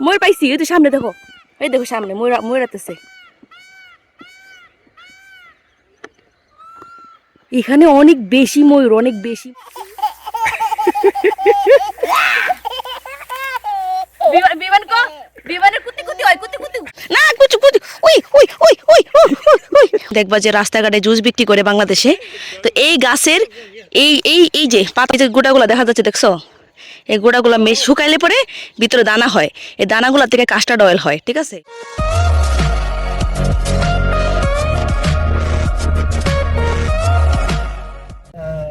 ময়ূর পাইছি এই তো সামনে দেখো। এই দেখো সামনে ময়ূর ময়ূর আসতেছে এখানে অনেক বেশি ময়ূর অনেক বেশি। বিমানের উই, উই, উই। দেখবা যে রাস্তাঘাটে জুস বিক্রি করে বাংলাদেশে। তো এই গাছের এই এই এই যে পাতা যে গোটাগুলো দেখা যাচ্ছে দেখছ? এই গোটাগুলো মেশ শুকাইলে পরে ভিতরে দানা হয়। এই দানাগুলো থেকে কাস্টার্ড অয়েল হয় ঠিক আছে?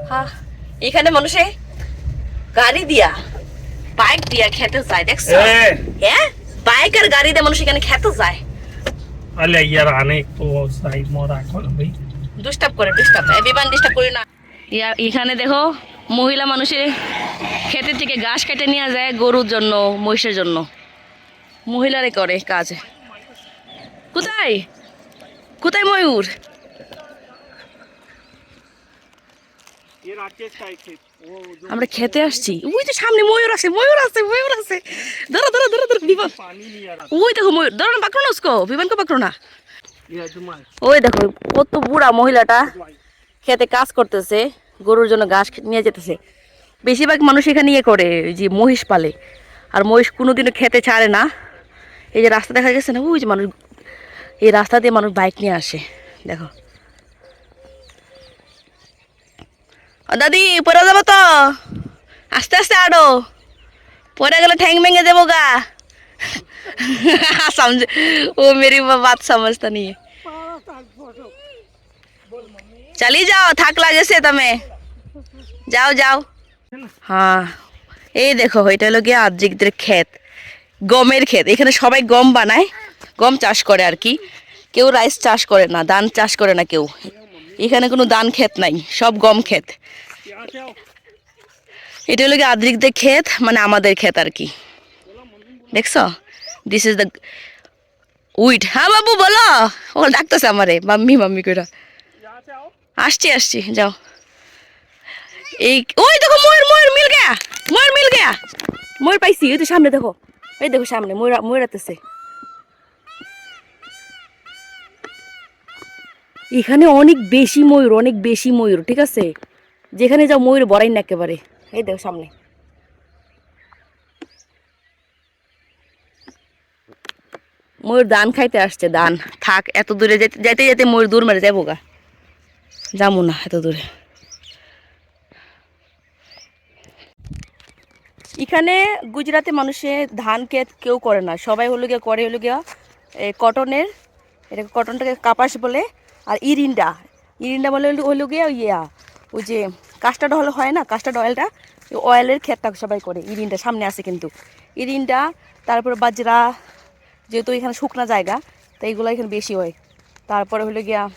হ্যাঁ এখানে মানুষে গাড়ি দিয়া বাইক দিয়া খেতে যায় দেখছ? হ্যাঁ? বাইক আর গাড়ি দিয়ে মানুষ এখানে খেতে যায়। আলে ইয়ার অনেক তো সাইড মো রাখো ভাই। ডিস্টার্ব করে ডিস্টার্ব এই বিমান ডিস্টার্ব করি না। ইয়া এখানে দেখো মহিলা মানুষের ক্ষেতের থেকে ঘাস কেটে নিয়ে যায় গরুর জন্য, মহিষের জন্য। মহিলারে করে কাজ। কোথায়? কোথায় ময়ূর? আমরা খেতে আসছি। ওই তো সামনে ময়ূর আছে ময়ূর আছে ময়ূর আছে। ধরো ধরো ধরো ধরো, বিমান। ওই দেখো ময়ূর। ধরো না, পাকড়ো না উসকো বিমানকে পাকড়ো না। ওই দেখো, কত বুড়া মহিলাটা খেতে কাজ করতেছে। গরুর জন্য ঘাস নিয়ে যেতেছে বেশিরভাগ মানুষ এখানে ইয়ে করে ওই যে মহিষ পালে আর মহিষ কোনোদিনও খেতে ছাড়ে না এই যে রাস্তা দেখা গেছে না ওই যে মানুষ এই রাস্তা দিয়ে মানুষ বাইক নিয়ে আসে দেখো ও দাদি পরে যাবো তো আস্তে আস্তে আড়ো পরে গেলে ঠ্যাং ভেঙে দেবো গা समझ वो मेरी बात समझता नहीं है চালিয়ে যাও, থাক જશે তুমি। যাও যাও। হ্যাঁ এই দেখো, এটা হলো গিয়ে আবজিকদের ক্ষেত, গমের ক্ষেত। এখানে সবাই গম বানায়, গম চাষ করে আর কি। কেউ রাইস চাষ করে না, ধান চাষ করে না কেউ। এখানে কোনো ধান ক্ষেত নাই, সব গম ক্ষেত। এটা হলো গিয়ে আদ্রিকদের ক্ষেত মানে আমাদের ক্ষেত আর কি। দেখছ? দিস ইজ দ্য উইট হ্যাঁ বাবু, বলো। ও ডাকতেছে আমারে, মাম্মি মাম্মি করে আসছি আসছি, যাও। এই, ওই দেখো, ময়ূর ময়ূর, মিল গেয়া। ময়ূর, মিল গেয়া। ময়ূর পাইছি ওই তো সামনে দেখো। এই দেখো সামনে, ময়ূর ময়ূর আসতেছে এখানে অনেক বেশি ময়ূর, অনেক বেশি ময়ূর, ঠিক আছে? যেখানে যাও, ময়ূর বড়াই না একেবারে। এই দেখো সামনে। ময়ূর দান খাইতে আসছে, দান। থাক, এত দূরে যেতে যেতে যেতে ময়ূর দূর মেরে যাব গা। যাব না এত দূরে। এখানে গুজরাতে মানুষে ধান ক্ষেত কেউ করে না, সবাই হলো গিয়া করে হলো গিয়া কটনের, এটা কটনটাকে কাপাস বলে, আর ইরিন্ডা ইরিন্ডা বলে হলো- হলো গিয়া ইয়া, ওই যে কাস্টার্ড অয়েল হয় না, কাস্টার্ড অয়েলটা অয়েলের ক্ষেতটা সবাই করে, ইরিন্ডা সামনে আছে কিন্তু। ইরিন্ডা, তারপরে বাজরা, যেহেতু এখানে শুকনা জায়গা তো এইগুলো এখানে বেশি হয়। তারপরে হলো গিয়া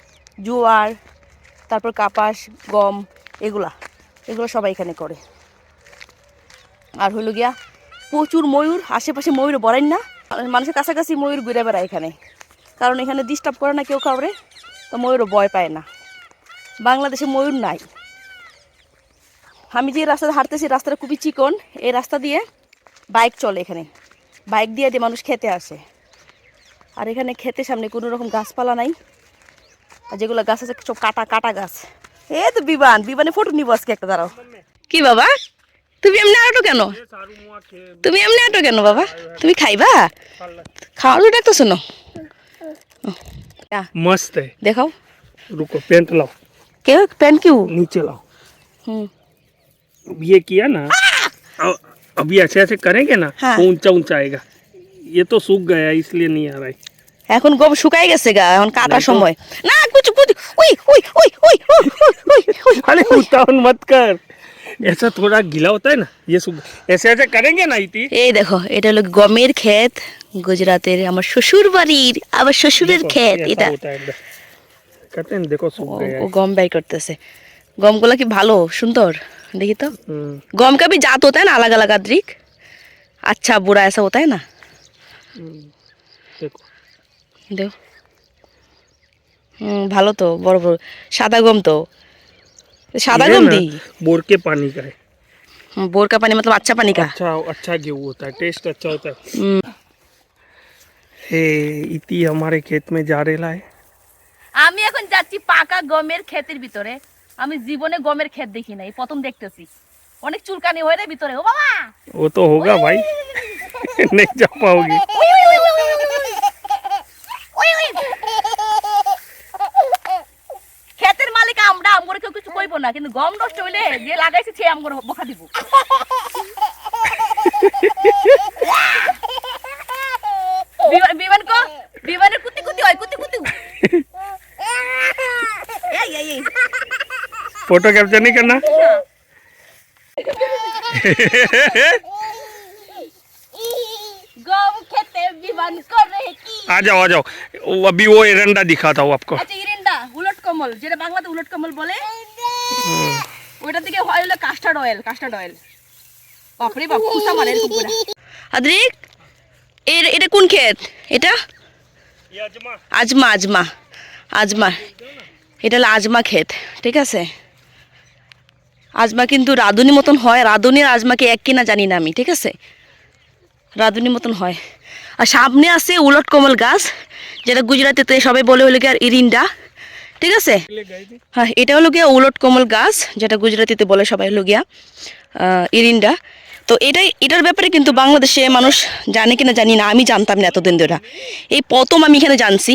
জোয়ার তারপর কাপাস, গম, এগুলা, এগুলো সবাই এখানে করে। আর হলো গিয়া, প্রচুর ময়ূর, আশেপাশে ময়ূর বড়াই না, মানুষের কাছাকাছি ময়ূর ঘুরে বেড়ায় এখানে। কারণ এখানে ডিস্টার্ব করে না কেউ কাউরে, তো ময়ূরও ভয় পায় না। বাংলাদেশে ময়ূর নাই। আমি যে রাস্তাতে হাঁটতেছি, রাস্তাটা খুবই চিকন, এই রাস্তা দিয়ে বাইক চলে এখানে। বাইক দিয়ে দিয়ে মানুষ খেতে আসে। আর এখানে খেতে সামনে কোনো রকম গাছপালা নাই। আর যেগুলো গাছ আছে সব কাটা কাটা গাছ এ তো বিমান বিমানে ফটো নিব আজকে একটা দাঁড়াও কি বাবা তুমি এমনি আটো কেন ये सारू मुआ के তুমি এমনি আটো কেন বাবা তুমি খাইবা खाला খাওয়ার তো ডাকতো শোনো मस्त है দেখাও रुको पेंट लाओ কে প্যান কিউ नीचे लाओ হুম अब ये किया ना अब अभी ऐसे ऐसे करेंगे ना हाँ। तो ऊंचा ऊंचा आएगा ये तो सूख गया इसलिए नहीं आ रहा है এখন গম শুকাই গেছে গা এখন কাটার সময় না কুচু কুচু we we we we we we we अरे उतावन मत कर ऐसा थोड़ा गीला होता है ना ये सूख ऐसे ऐसे करेंगे ना इति এই দেখো এটা হলো গমের ক্ষেত গুজরাতের আমার শ্বশুর বাড়ির আবার শ্বশুরের देखो, ক্ষেত ऐसा এটা होता है अंदर कहते हैं देखो सूख ও गया ও है গম বাই করতেছে গমগুলো কি ভালো সুন্দর দেখি তো हम्म, गम का भी जात होता है ना अलग अलग अदरिक अच्छा बुरा ऐसा होता है ना हम्म, देखो দেখো হুম ভালো তো বড় বড় সাদা গম তো সাদা ये गम ना दी बोर के पानी का है হুম, बोर का पानी मतलब अच्छा पानी का अच्छा अच्छा गेहूँ होता है टेस्ट अच्छा होता है হুম, हे इति हमारे खेत में जा रेला है আমি এখন যাচ্ছি পাকা গমের ক্ষেতের ভিতরে আমি জীবনে গমের ক্ষেত দেখি নাই প্রথম দেখতেছি অনেক চুলকানি হয়ে রে ভিতরে ও বাবা वो तो होगा भाई नहीं जा पाओगे না কিন্তু গম নষ্ট হইলে যে লাগাইছে সে আমগরে বকা দিব বিমান বিমান কো বিমানের কুতি কুতি হয় কুতি কুতি এই এই এই फोटो कैप्चर नहीं करना গম খেতে বিমান করে কি आ जाओ आ जाओ वो अभी वो एरंडा दिखाता हूँ आपको আচ্ছা ইরিন্ডা উলট কমল যেটা বাংলাতে উলট কমল বলে থেকে হয় হলো কাস্টার্ড অয়েল কাস্টার্ড অয়েল বাপরে বাপ কুসা মারে আদ্রিক এর, এটা কোন এটা? আজমা আজমা। আজমা। এটা হলো আজমা খেত ঠিক আছে? আজমা কিন্তু রাঁধুনি মতন হয়। রাধুনির আজমাকে এক কিনা জানি না আমি, ঠিক আছে? রাধুনি মতন হয়। আর সামনে আছে উলট কমল গাছ, যেটা গুজরাটেতে সবাই বলে হলে কি আর ইরিন্ডা। ঠিক আছে? হ্যাঁ এটা হলো গিয়া উলট কোমল গাছ যেটা গুজরাটিতে বলে সবাই হলো গিয়া ইরিন্ডা। তো এটাই এটার ব্যাপারে কিন্তু বাংলাদেশে মানুষ জানে কিনা জানি না আমি জানতাম না এতদিন ধরে। এই প্রথম আমি এখানে জানছি।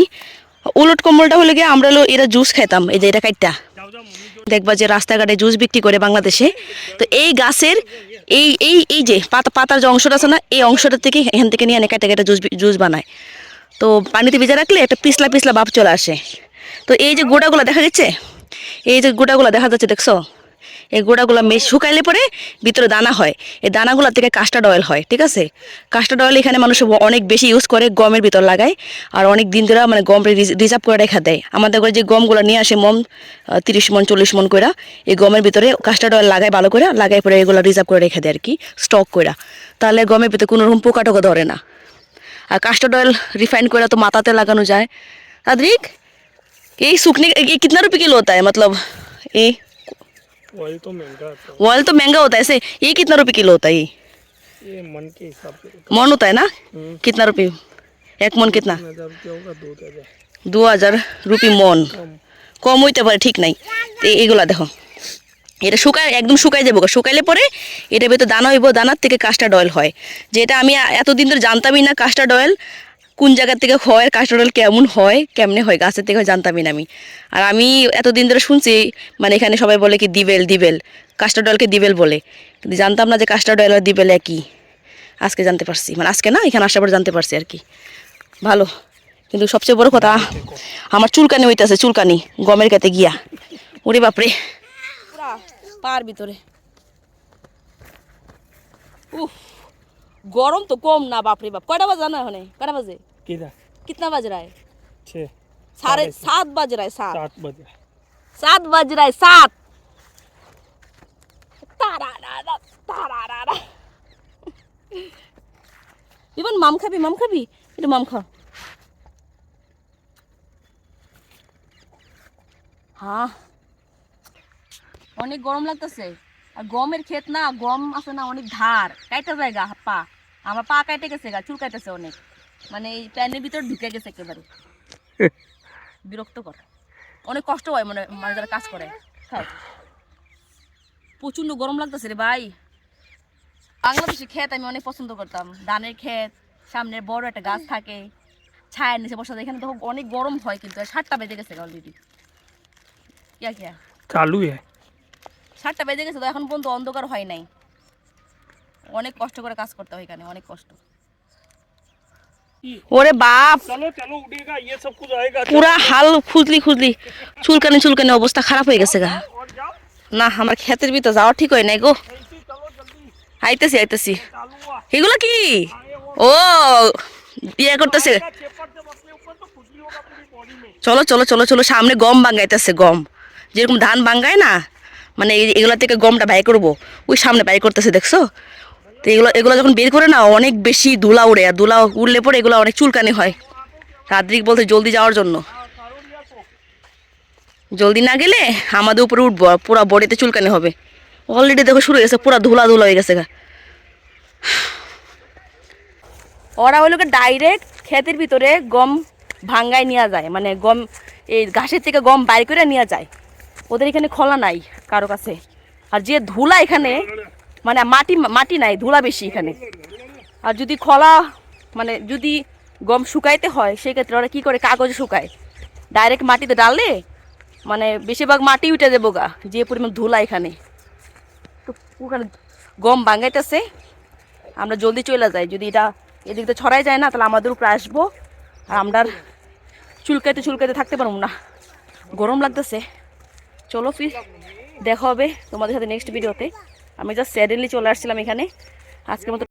উলট কম্বলটা হলে গিয়ে আমরা হলো এরা জুস খেতাম এই যে এটা খাইটা দেখবা যে রাস্তাঘাটে জুস বিক্রি করে বাংলাদেশে। তো এই গাছের এই এই এই যে পাতা পাতার যে অংশটা আছে না এই অংশটা থেকে এখান থেকে নিয়ে এনে কাটা কাটা জুস জুস বানায়। তো পানিতে ভিজা রাখলে একটা পিছলা পিছলা ভাব চলে আসে। তো এই যে গোটাগুলো দেখা যাচ্ছে? এই যে গোটাগুলো দেখা যাচ্ছে, দেখছ? এই গোটাগুলো মেশ শুকাইলে পরে ভিতরে দানা হয়। এই দানাগুলো থেকে কাস্টার্ড অয়েল হয়, ঠিক আছে? কাস্টার্ড অয়েল এখানে মানুষ অনেক বেশি ইউজ করে, গমের ভিতর লাগায়। আর অনেক দিন ধরে মানে গম রিজার্ভ করে রেখা দেয়। আমাদের ঘরে যে গমগুলো নিয়ে আসে মম তিরিশ মন, চল্লিশ মন করে এই গমের ভিতরে কাস্টার্ড অয়েল লাগায় ভালো করে লাগাই পরে এগুলো রিজার্ভ করে রেখে দেয় আর কি স্টক করে তাহলে গমের ভিতরে কোনো রকম পোকা টোকা ধরে না। আর কাস্টার্ড অয়েল রিফাইন করে তো মাথাতে লাগানো যায়। আদ্রিক এই सूखने ये कितना रुपये किलो होता है मतलब ये ऑयल तो महंगा आता ऑयल तो महंगा होता है ऐसे ये कितना रुपये किलो होता है ये है ये मन के हिसाब से मन होता है ना हम्म, कितना रुपये एक मन कितना तीन हजार रुपया होगा दो हजार দু হাজার রুপি মন कम কম হইতে পারে ঠিক নাই তো এগুলা দেখো এটা শুকায় একদম শুকাই যাবো গো। শুকাইলে পরে এটা ভেতর দানা হইব দানার থেকে কাস্টার্ড অয়েল হয় যেটা আমি এতদিন ধরে জানতামই না কাস্টার্ড অয়েল কোন জায়গা থেকে হয় অয়েল কেমন হয়, কেমনে হয়, গাছের থেকে হয়, জানতামই না আমি। আর আমি এতদিন ধরে শুনছি মানে এখানে সবাই বলে কি দিবেল দিবেল কাস্টার্ড অয়েলকে দিবেল বলে। কিন্তু জানতাম না যে কাস্টার্ড আর দিবেল একই। আজকে জানতে পারছি মানে আজকে না, এখানে আসার পর জানতে পারছি আর কি। ভালো। কিন্তু সবচেয়ে বড় কথা, আমার চুলকানি হইতেছে, চুলকানি, গমের কাতে গিয়া। ওরে বাপরে। পার ভিতরে। উফ। গরম তো কম না বাপরে বাপ। কয়টা বাজে না এখন কয়টা বাজে? কিতনা বাজ রা সাড়ে সাত। বাজ রা সাত। সাত বাজ। রা সাত। ইভন মাম খাবি মাম খাবি? এটা মাম খা। হ্যাঁ অনেক গরম লাগতেছে। আর গমের ক্ষেত না গম আছে না অনেক ধার। কাইটা জায়গা হাপ্পা। আমার পা কাটে গেছে গা চুল কাটেছে অনেক। মানে এই প্যানের ভিতর ঢুকে গেছে একেবারে। বিরক্ত করে। অনেক কষ্ট হয় মানে মানে যারা কাজ করে। প্রচণ্ড প্রচণ্ড গরম লাগতেছে রে ভাই। বাংলাদেশে ক্ষেত আমি অনেক পছন্দ করতাম। ধানের ক্ষেত সামনে বড় একটা গাছ থাকে। ছায়ের নিচে বসা এখানে তো অনেক গরম হয় কিন্তু সাতটা বেজে গেছে অলরেডি ইয়া কিয়া চালু সাতটা বেজে গেছে তো এখন পর্যন্ত অন্ধকার হয় নাই। অনেক কষ্ট করে কাজ করতে হয় এখানে অনেক কষ্ট। ওরে বাপ! পুরা হাল খুজলি খুজলি। চুলকানি চুলকানি অবস্থা খারাপ হয়ে গেছে গা। না আমার যাওয়া ঠিক হয় নাই গো। আইতেছি আইতেছি। এগুলো কি? ও বিয়ে করতেছে। চলো চলো চলো চলো সামনে গম বাঙ্গাইতেছে গম। যেরকম ধান বাঙ্গায় না মানে এগুলা থেকে গমটা বাই করব। ওই সামনে বাই করতেছে দেখছ? তো এগুলো এগুলো যখন বের করে না অনেক বেশি ধুলা উড়ে, আর ধুলা উড়লে পরে এগুলো অনেক চুলকানি হয়। রাত্রিক বলতে জলদি যাওয়ার জন্য। জলদি না গেলে আমাদের উপরে উঠবো পুরা বডিতে চুলকানি হবে। অলরেডি দেখো শুরু হয়ে গেছে, পুরা ধুলা ধুলা হয়ে গেছে ওরা হলো ডাইরেক্ট ক্ষেতের ভিতরে গম ভাঙ্গায় নেওয়া যায় মানে গম, এই ঘাসের থেকে গম বাইর করে নেওয়া যায়। ওদের এখানে খোলা নাই কারও কাছে। আর যে ধুলা এখানে মানে মাটি মাটি নাই, ধুলা বেশি এখানে। আর যদি খোলা মানে যদি গম শুকাইতে হয়, সেক্ষেত্রে ওরা কী করে? কাগজে শুকায়। ডাইরেক্ট মাটিতে ডাললে মানে বেশিরভাগ মাটি উঠে যাব গা, যে পরিমাণ ধুলা এখানে। তো ওখানে গম বাঙাইতেছে আমরা জলদি চলে যাই। যদি এটা এদিক ছড়াই যায় না, তাহলে আমাদের উপরে আসব। আর আমরা চুলকাইতে চুলকাইতে থাকতে পারব না। গরম লাগতেছে। চলো ফির, দেখা হবে তোমাদের সাথে নেক্সট ভিডিওতে আমি জাস্ট স্যাডেনলি চলে আসছিলাম এখানে। আজকের মতো